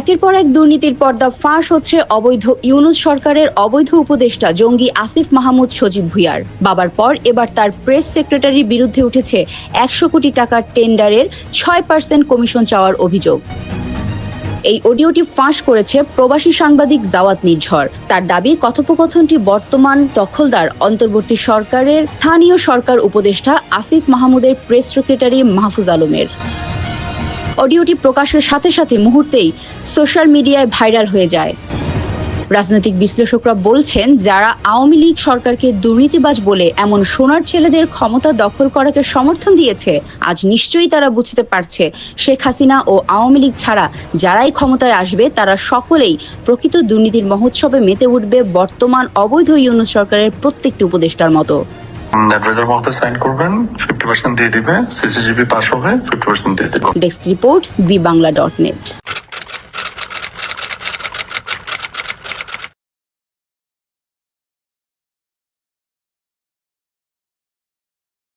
একের পর এক দুর্নীতির পর্দা ফাঁস হচ্ছে অবৈধ ইউনুস সরকারের অবৈধ উপদেষ্টা জঙ্গি আসিফ মাহমুদ সজীব ভুইয়ার। বাবার পর এবার তার প্রেস সেক্রেটারির বিরুদ্ধে উঠেছে একশো কোটি টাকার টেন্ডারের ছয় পার্সেন্ট কমিশন চাওয়ার অভিযোগ। এই অডিওটি ফাঁস করেছে প্রবাসী সাংবাদিক জাওয়াত নির্ঝর। তার দাবি, কথোপকথনটি বর্তমান দখলদার অন্তর্বর্তী সরকারের স্থানীয় সরকার উপদেষ্টা আসিফ মাহমুদের প্রেস সেক্রেটারি মাহফুজ আলমের। অডিওটি প্রকাশের সাথে সাথে মুহূর্তেই সোশ্যাল মিডিয়ায় ভাইরাল হয়ে যায়। রাজনৈতিক বিশ্লেষকরা বলছেন যারা আওয়ামী লীগ সরকারকে দুর্নীতিবাজ বলে এমন সোনার ছেলেদের ক্ষমতা দখল করাকে সমর্থন দিয়েছে আজ নিশ্চয়ই তারা বুঝতে পারছে। শেখ হাসিনা ও আওয়ামী লীগ ছাড়া যারাই ক্ষমতায় আসবে তারা সকলেই প্রকৃত দুর্নীতির মহোৎসবে মেতে উঠবে বর্তমান অবৈধ ইউনুস সরকারের প্রত্যেকটি উপদেষ্টার মতো। সাইন করবেন ফিফটি পার্সেন্ট দিয়ে দিবে সিসিজিবি পাস হবে ফিফটি পার্সেন্ট দিয়ে দেবে। Desk report B Bangla dot net